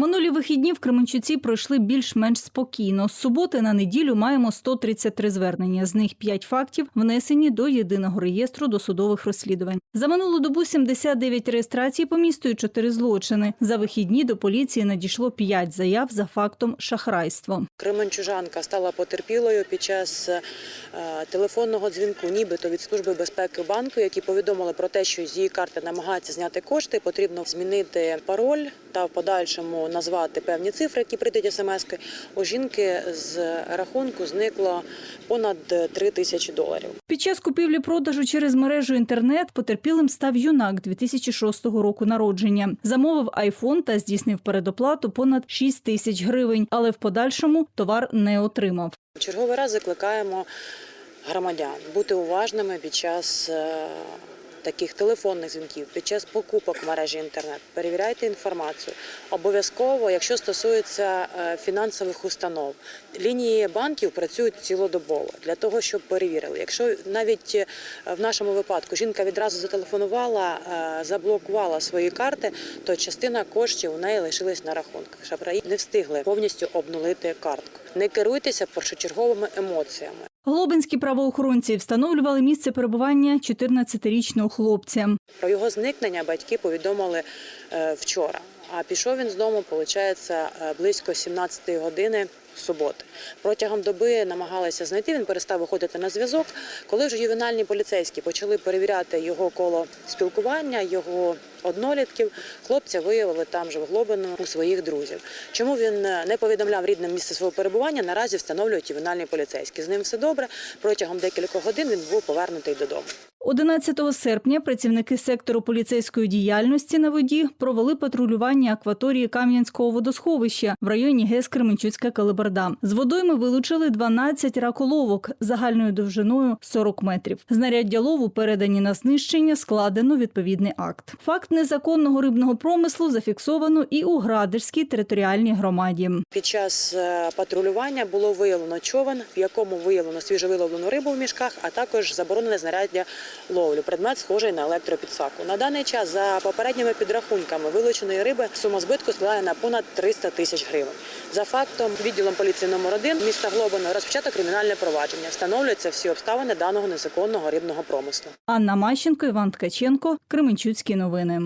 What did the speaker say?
Минулі вихідні в Кременчуці пройшли більш-менш спокійно. З суботи на неділю маємо 133 звернення. З них 5 фактів внесені до єдиного реєстру досудових розслідувань. За минулу добу 79 реєстрацій по місту і 4 злочини. За вихідні до поліції надійшло 5 заяв за фактом шахрайства. Кременчужанка стала потерпілою під час е, телефонного дзвінку, нібито від служби безпеки банку, які повідомили про те, що з її карти намагаються зняти кошти. Потрібно змінити пароль та в подальшому назвати певні цифри, які прийдуть смс-ки. У жінки з рахунку зникло понад 3 тисячі доларів. Під час купівлі-продажу через мережу інтернет потерпілим став юнак 2006 року народження. Замовив айфон та здійснив передоплату понад 6 тисяч гривень, але в подальшому товар не отримав. Черговий раз закликаємо громадян бути уважними під час е, таких телефонних дзвінків, під час покупок мережі інтернет. Перевіряйте інформацію. Обов'язково, якщо стосується е, фінансових установ, лінії банків працюють цілодобово для того, щоб перевірили. Якщо навіть е, в нашому випадку жінка відразу зателефонувала, е, заблокувала свої карти, то частина коштів у неї лишилась на рахунках. Шахраї не встигли повністю обнулити картку. Не керуйтеся першочерговими емоціями. Глобинські правоохоронці встановлювали місце перебування 14-річного хлопця. Про його зникнення батьки повідомили е, вчора. А пішов він з дому, виходить, близько 17 години суботи. Протягом доби намагалися знайти. Він перестав виходити на зв'язок. Коли вже ювенальні поліцейські почали перевіряти його коло спілкування, його однолітків, хлопця виявили там же в Глобину у своїх друзів. Чому він е, не повідомляв рідним місце свого перебування? Наразі встановлюють ювенальні поліцейські. З ним все добре. Протягом декількох годин він був повернутий додому. 11 серпня працівники сектору поліцейської діяльності на воді провели патрулювання акваторії Кам'янського водосховища в районі ГЕС Кременчуцька Калиберда. З водойми вилучили 12 раколовок загальною довжиною 40 метрів. Знаряддя лову передані на знищення, складено відповідний акт. Факт незаконного рибного промислу зафіксовано і у Градерській територіальній громаді. Під час е, патрулювання було виявлено човен, в якому виявлено свіжовиловлену рибу в мішках, а також заборонене знаряддя ловлю. Предмет схожий на електропідсаку. На даний час за попередніми підрахунками вилученої риби сума збитку складає на понад 300 тисяч гривень. За фактом відділом поліції номер 1 міста Глобино розпочато кримінальне провадження. Встановлюються всі обставини даного незаконного рибного промислу. Анна Мащенко, Іван Ткаченко, Кременчуцькі новини.